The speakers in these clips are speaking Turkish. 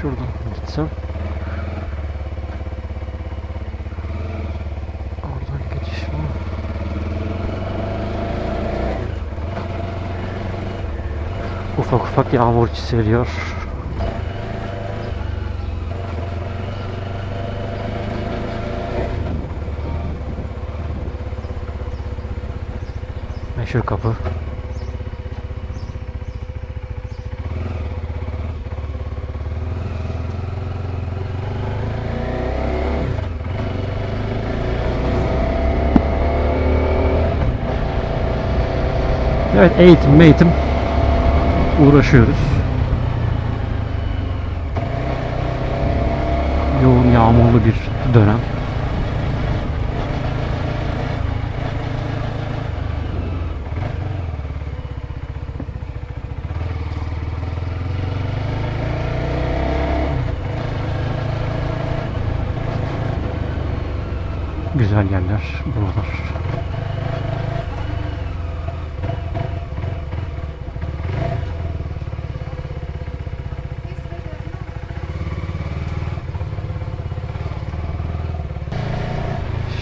Şuradan gitsem. Oradan geçiş var. Ufak ufak yağmur çiseliyor. Meşhur kapı. Evet eğitim eğitim uğraşıyoruz. Yoğun yağmurlu bir dönem. Güzel yerler buralar.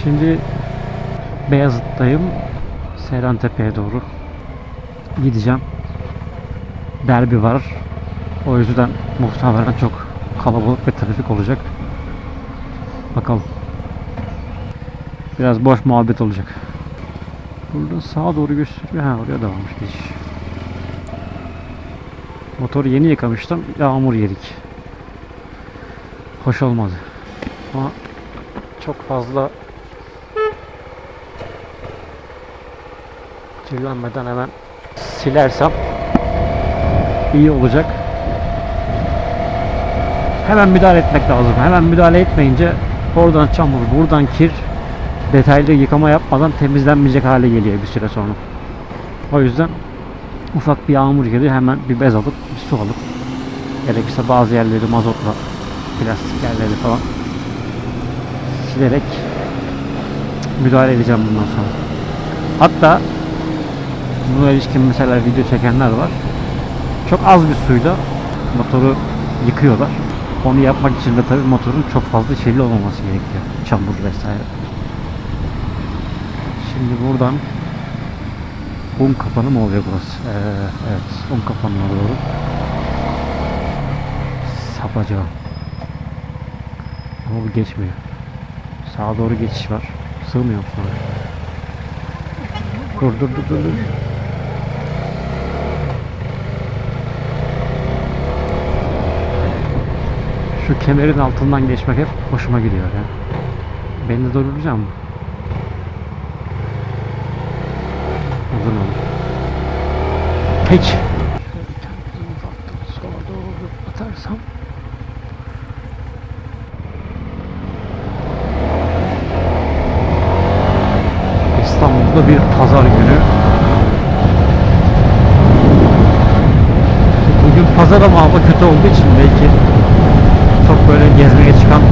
Şimdi Beyazıt'tayım. Seyrantepe'ye doğru gideceğim. Derbi var. O yüzden muhtemelen çok kalabalık ve trafik olacak. Bakalım. Biraz boş muhabbet olacak. Burada sağa doğru gösteriyor. Ha oraya da varmış geçiş. Motoru yeni yıkamıştım. Yağmur yedik. Hoş olmadı. Ama çok fazla kirlenmeden hemen silersem iyi olacak. Hemen müdahale etmek lazım. Hemen müdahale etmeyince oradan çamur, buradan kir detaylı yıkama yapmadan temizlenmeyecek hale geliyor bir süre sonra. O yüzden ufak bir yağmur geliyor hemen bir bez alıp bir su alıp gerekirse bazı yerleri mazotla plastik yerleri falan silerek müdahale edeceğim bundan sonra. Hatta buna ilişkin mesela video çekenler var. Çok az bir suyla motoru yıkıyorlar. Onu yapmak için de tabii motorun çok fazla kirli olmaması gerekiyor. Çamur vesaire. Şimdi buradan un kapanı mı oluyor burası? Ee, evet, un kapanına doğru sapacağım. Ama bu geçmiyor. Sağa doğru geçiş var. Sığmıyor musun? Dur dur dur dur. dur. Şu kemerin altından geçmek hep hoşuma gidiyor ya. Beni de dolduracak mı? Uzun olur. Peki. Sola doğru atarsam. İstanbul'da bir pazar günü. Bugün pazar ama hava kötü olduğu için belki çok böyle gezmeye çıkan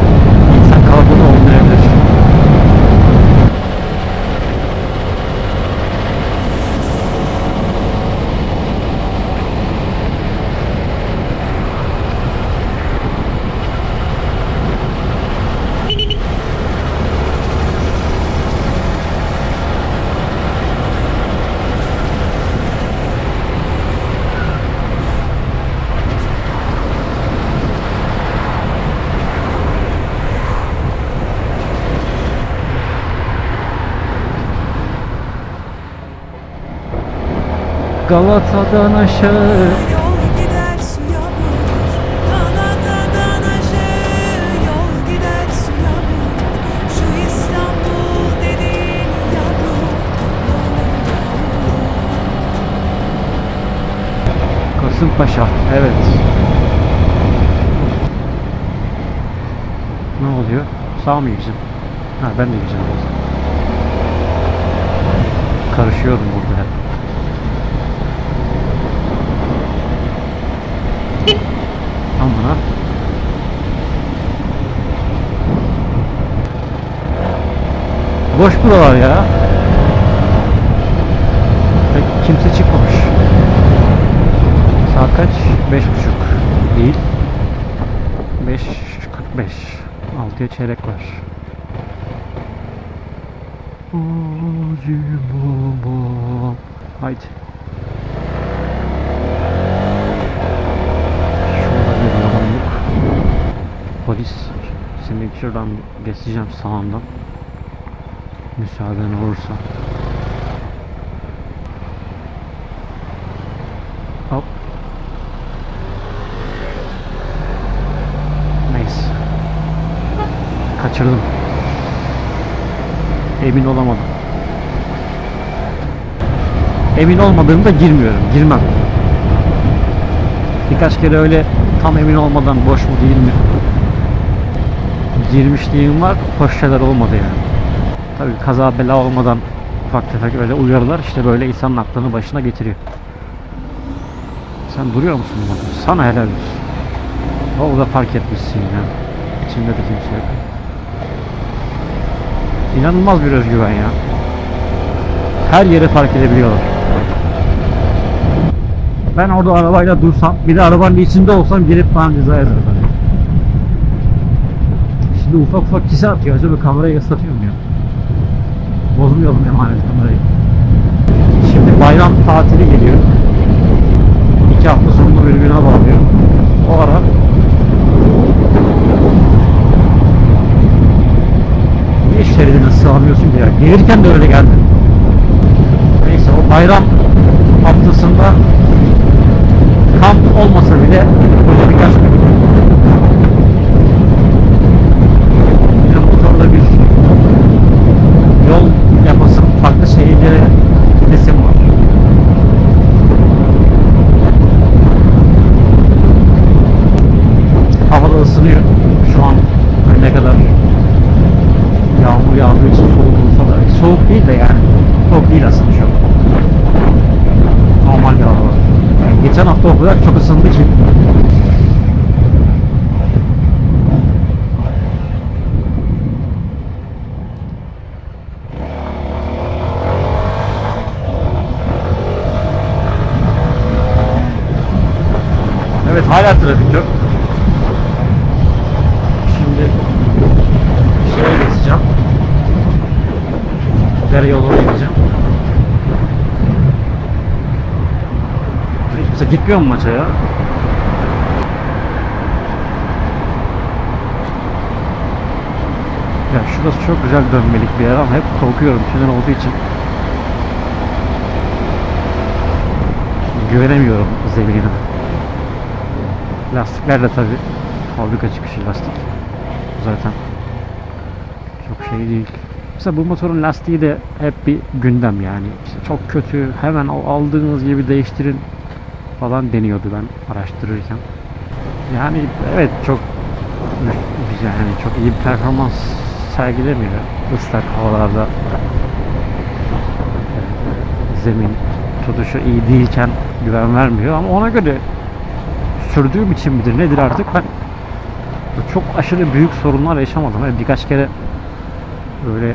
dediğin yavrum Kasımpaşa. Evet. Ne oluyor? Sağ mı gideceğim? Ha ben de gideceğim. Karışıyorum burada hep. Ha. Boş buralar ya. Pek kimse çıkmamış. Saat kaç? Beş buçuk. Değil. 5.45 6'ya çeyrek var. Haydi. Şurada bir arabam yok. Polis. Şimdi şuradan geçeceğim sağından. Müsaaden olursa. Hop. Neyse. Kaçırdım. Emin olamadım. Emin olmadığımda girmiyorum. Girmem. Birkaç kere öyle tam emin olmadan boş mu değil mi? Girmişliğim var. Hoş şeyler olmadı yani. Tabii kaza bela olmadan ufak tefek öyle uyarılar işte böyle insanın aklını başına getiriyor. Sen duruyor musun burada? Sana helal olsun. Orada park etmişsin ya. İçinde de kimse yok. İnanılmaz bir özgüven ya. Her yere park edebiliyorlar. Ben orada arabayla dursam, bir de arabanın içinde olsam gelip bana ceza yazarlar. Şimdi ufak ufak kise atıyor. Acaba kamerayı ıslatıyor mu ya? Bozmayalım emanet kamerayı. Şimdi bayram tatili geliyor. İki hafta sonunda birbirine bağlıyor. O ara Niye şeridine sığamıyorsun ki ya? Gelirken de öyle geldi. Neyse o bayram haftasında kamp olmasa bile burada birkaç gün yine motorla bir yol yapasım, farklı şehirlere gidesim var. Hava da ısınıyor. Şu an ne kadar yağmur yağdığı için soğuk olsa da soğuk değil de yani soğuk değil aslında şu an. Normal bir hava. Kadar çok ısındı ki Evet hala trafik yok. Şimdi şeye geçeceğim. Dere yoluna gideceğim. Hiç kimse gitmiyor mu maça ya? Ya şurası çok güzel dönmelik bir yer ama hep korkuyorum tünel olduğu için. Güvenemiyorum zeminine. Lastikler de tabi fabrika çıkışı lastik. Zaten çok şey değil. Mesela bu motorun lastiği de hep bir gündem yani. İşte çok kötü, hemen aldığınız gibi değiştirin falan deniyordu ben araştırırken. Yani evet çok güzel yani çok iyi bir performans sergilemiyor ıslak havalarda. Zemin tutuşu iyi değilken güven vermiyor ama ona göre sürdüğüm için midir nedir artık ben çok aşırı büyük sorunlar yaşamadım. Evet, birkaç kere böyle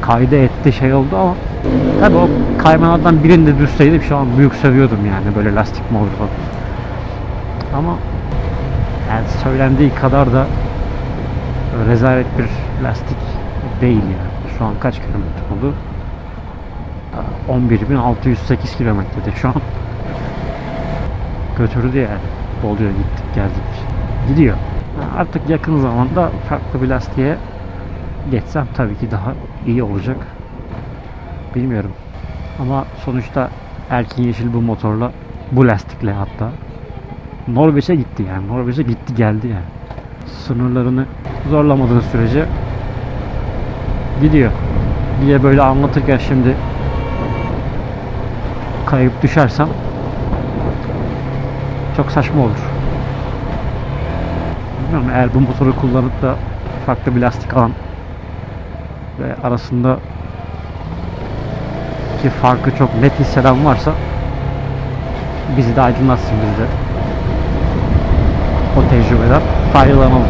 kayda etti şey oldu ama tabi o kaymalardan birinde düşseydim şu an büyük sövüyordum yani böyle lastik olur falan. Ama yani söylendiği kadar da rezalet bir lastik değil yani. Şu an kaç kilometre oldu? 11.608 kilometrede şu an götürdü yani. Oluyor gittik geldik. Gidiyor. Artık yakın zamanda farklı bir lastiğe geçsem tabii ki daha iyi olacak. Bilmiyorum. Ama sonuçta Erkin Yeşil bu motorla bu lastikle hatta Norveç'e gitti yani. Norveç'e gitti geldi yani. Sınırlarını zorlamadığı sürece gidiyor. Diye böyle anlatırken şimdi kayıp düşersem çok saçma olur. Bilmiyorum eğer bu motoru kullanıp da farklı bir lastik alan ve arasında ki farkı çok net hisseden varsa bizi de aydınlatsın biz de o tecrübeden faydalanalım.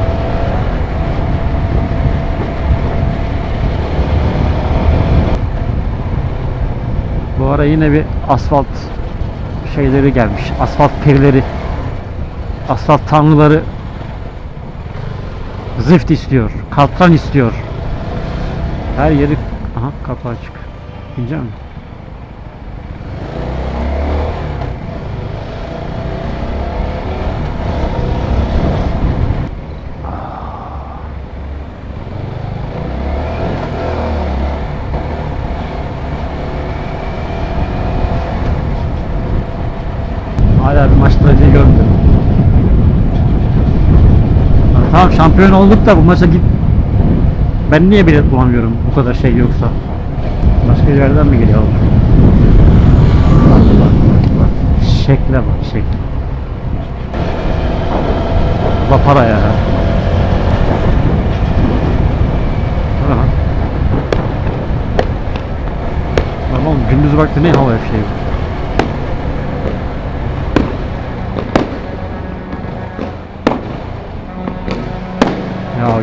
Bu ara yine bir asfalt şeyleri gelmiş. Asfalt perileri Asfalt tanrıları Zift istiyor. Katran istiyor. Her yeri... Aha kapı açık. Bineceğim mi? Hala bir maçta acıyı görmedim. Lan Tamam şampiyon olduk da bu maça git. Ben niye bilet bulamıyorum bu kadar şey yoksa? Başka yerden mi geliyor? Bak bak bak bak. Şekle bak şekle. Da para ya. Lan gündüz vakti ne hava şey bu? Ya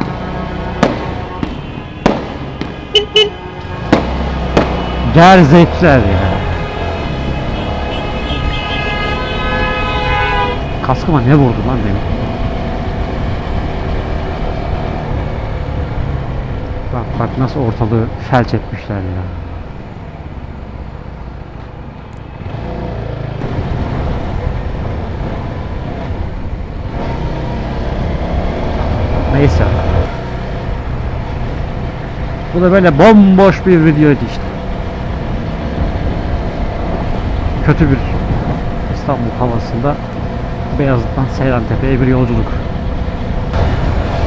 Gerzekler ya. Kaskıma ne vurdu lan benim? Bak bak nasıl ortalığı felç etmişler ya. Neyse. Bu da böyle bomboş bir videoydu işte. Kötü bir İstanbul havasında Beyazıt'tan Seyrantepe'ye bir yolculuk.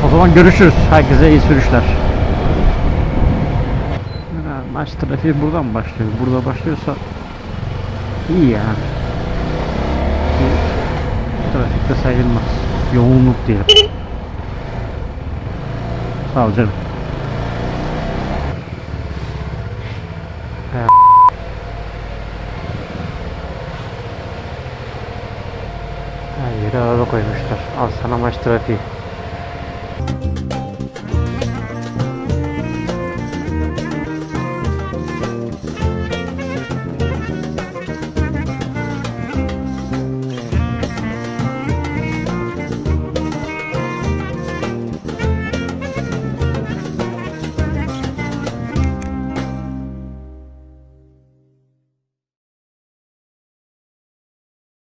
O zaman görüşürüz. Herkese iyi sürüşler. Maç trafiği buradan başlıyor? Burada başlıyorsa iyi yani. Trafikte sayılmaz. Yoğunluk diyelim. Sağ ol canım. He. Her yere araba koymuşlar. Al sana maç trafiği.